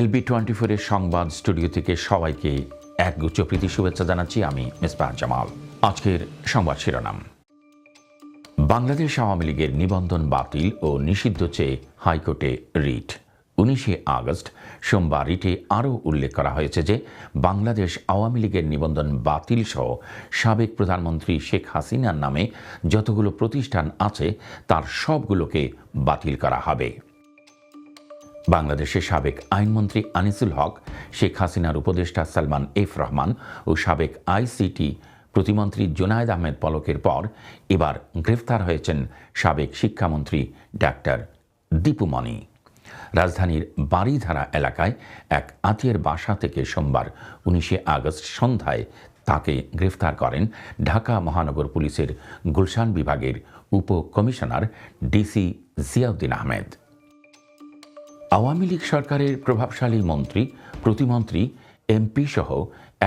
LB twenty ফোরের সংবাদ studio থেকে সবাইকে একগুচ্ছ প্রীতি শুভেচ্ছা জানাচ্ছি আমি মিসবাহ জামাল। আজকের সংবাদ শিরোনাম। বাংলাদেশ আওয়ামী লীগের নিবন্ধন বাতিল ও নিষিদ্ধ চেয়ে হাইকোর্টে রিট। উনিশে আগস্ট সোমবার রিটে আরও উল্লেখ করা হয়েছে যে বাংলাদেশ আওয়ামী লীগের নিবন্ধন বাতিল সহ সাবেক প্রধানমন্ত্রী শেখ হাসিনার নামে যতগুলো প্রতিষ্ঠান আছে তার সবগুলোকে বাতিল করা হবে। বাংলাদেশের সাবেক আইনমন্ত্রী আনিসুল হক, শেখ হাসিনার উপদেষ্টা সালমান এফ রহমান ও সাবেক আইসিটি প্রতিমন্ত্রী জোনায়েদ আহমেদ পলকের পর এবার গ্রেফতার হয়েছেন সাবেক শিক্ষামন্ত্রী ডাক্তার দীপুমণি রাজধানীর বাড়িধারা এলাকায় এক আত্মীয়ের বাসা থেকে সোমবার উনিশে আগস্ট সন্ধ্যায় তাকে গ্রেফতার করেন ঢাকা মহানগর পুলিশের গুলশান বিভাগের উপ কমিশনার ডিসি জিয়াউদ্দিন আহমেদ। আওয়ামী লীগ সরকারের প্রভাবশালী মন্ত্রী প্রতিমন্ত্রী এমপি সহ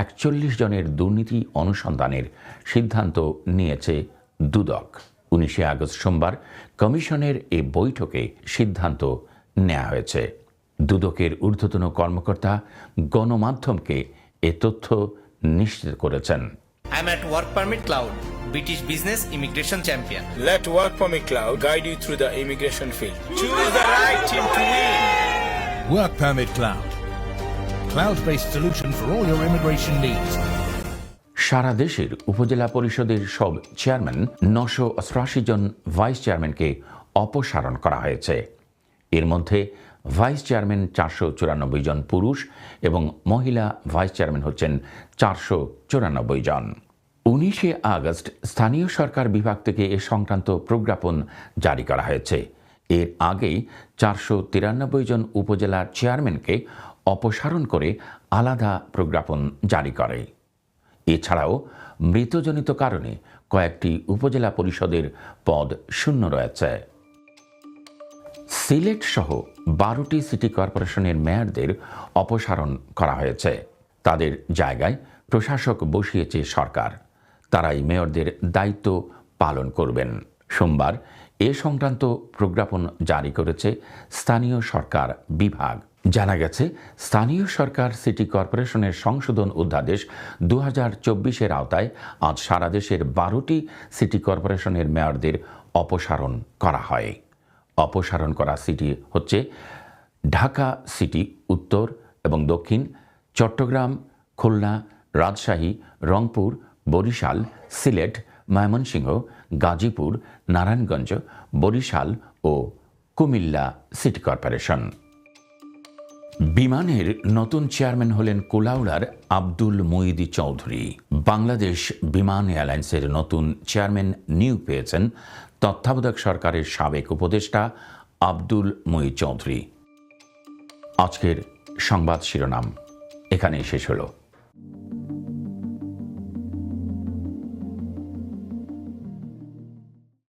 একচল্লিশ জনের দুর্নীতি অনুসন্ধানের সিদ্ধান্ত নিয়েছে দুদক। উনিশে আগস্ট সোমবার কমিশনের এ বৈঠকে সিদ্ধান্ত নেওয়া হয়েছে। দুদকের ঊর্ধ্বতন কর্মকর্তা গণমাধ্যমকে এ তথ্য নিশ্চিত করেছেন। I'm at Work Permit Cloud, British Business Immigration Champion. Let Work Permit Cloud guide you through the immigration field. Choose the right team to win. Work Permit Cloud. Cloud based solution for all your immigration needs. সারা দেশের উপজেলা পরিষদের সব chairman নশো অষ্টআশি জন vice চেয়ারম্যানকে অপসারণ করা হয়েছে এর মধ্যে ভাইস চেয়ারম্যান চারশো চুরানব্বই জন পুরুষ এবং মহিলা ভাইস চেয়ারম্যান হচ্ছেন চারশো চুরানব্বই জন উনিশে আগস্ট স্থানীয় সরকার বিভাগ থেকে এ সংক্রান্ত প্রজ্ঞাপন জারি করা হয়েছে। এর আগেই চারশো তিরানব্বই জন উপজেলার চেয়ারম্যানকে অপসারণ করে আলাদা প্রজ্ঞাপন জারি করে। এছাড়াও মৃতজনিত কারণে কয়েকটি উপজেলা পরিষদের পদ শূন্য রয়েছে। সিলেট সহ বারোটি সিটি কর্পোরেশনের মেয়রদের অপসারণ করা হয়েছে। তাদের জায়গায় প্রশাসক বসিয়েছে সরকার। তারাই মেয়রদের দায়িত্ব পালন করবেন। সোমবার এ সংক্রান্ত প্রজ্ঞাপন জারি করেছে স্থানীয় সরকার বিভাগ। জানা গেছে, স্থানীয় সরকার সিটি কর্পোরেশনের সংশোধন অধ্যাদেশ দু হাজার চব্বিশের আওতায় আজ সারা দেশের বারোটি সিটি কর্পোরেশনের মেয়রদের অপসারণ করা হয়। অপসারণ করা সিটি হচ্ছে ঢাকা সিটি, উত্তর এবং দক্ষিণ, চট্টগ্রাম, খুলনা, রাজশাহী, রংপুর বরিশাল, সিলেট, ময়মনসিংহ, গাজীপুর, নারায়ণগঞ্জ, বরিশাল ও কুমিল্লা সিটি কর্পোরেশন। বিমানের নতুন চেয়ারম্যান হলেন কুলাউড়ার আব্দুল মুইদি চৌধুরী। বাংলাদেশ বিমান এয়ারলাইন্সের নতুন চেয়ারম্যান নিয়োগ পেয়েছেন তত্ত্বাবধায়ক সরকারের সাবেক উপদেষ্টা আব্দুল মুই চৌধুরী। আজকের সংবাদ শিরোনাম এখানেই শেষ হলো।